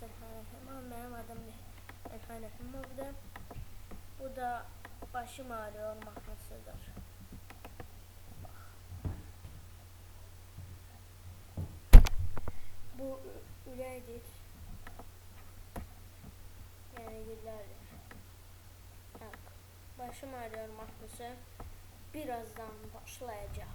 Bismillahirrahmanirrahim. Ama benim adım ne? Elhanefim burada. Bu da başım ağrıyor mahnasıdır. Bu ü- üledir. Yani yıllardır. Bak, başım ağrıyor mahnası birazdan başlayacak.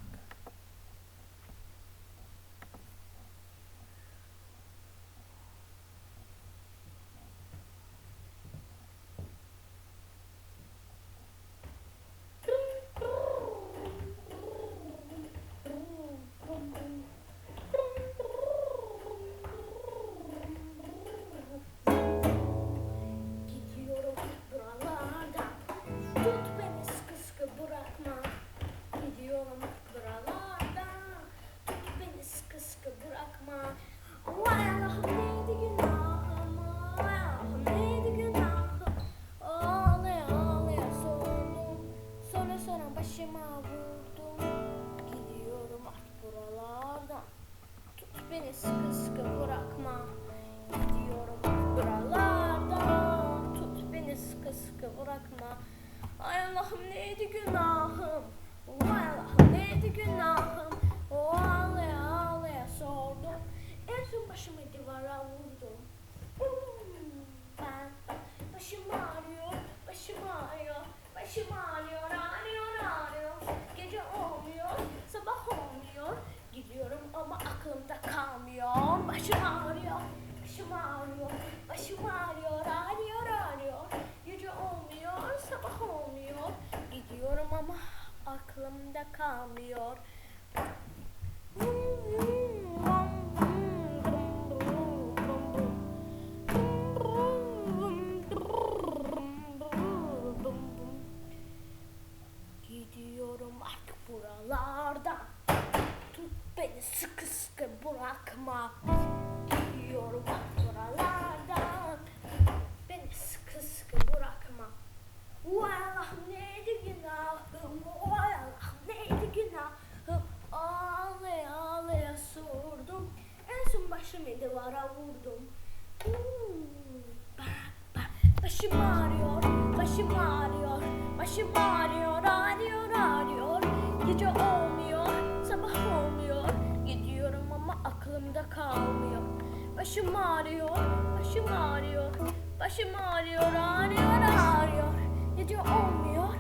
Allah'ım neydi günahım? Vay Allah'ım neydi günahım? O ağlaya ağlaya sordum. En son başımı divara vurdum. Ben başım ağrıyor Başım ağrıyor Başım ağrıyor Ağrıyor ağrıyor. Gece olmuyor Sabah olmuyor. Gidiyorum ama aklımda kalmıyor. Başım ağrıyor Başım ağrıyor Başım Ağrıyor ağrıyor Gece olmuyor Sabah olmuyor Gidiyorum ama aklımda kalmıyor. Gidiyorum artık buralardan. Tut beni sıkı sıkı bırakma. Gidiyorum artık buralardan Beni sıkı sıkı bırakma Vay Allah'ım neydi günahım Vay Allah'ım neydi günahım Ağlaya ağlaya sordum En son başımı duvara vurdum. Başım ağrıyor, başım ağrıyor, başım ağrıyor, ağrıyor, ağrıyor. Gece olmuyor, sabah olmuyor. Gidiyorum ama aklımda kalmıyor. Başım ağrıyor, başım ağrıyor, başım ağrıyor, ağrıyor, ağrıyor. Gece olmuyor,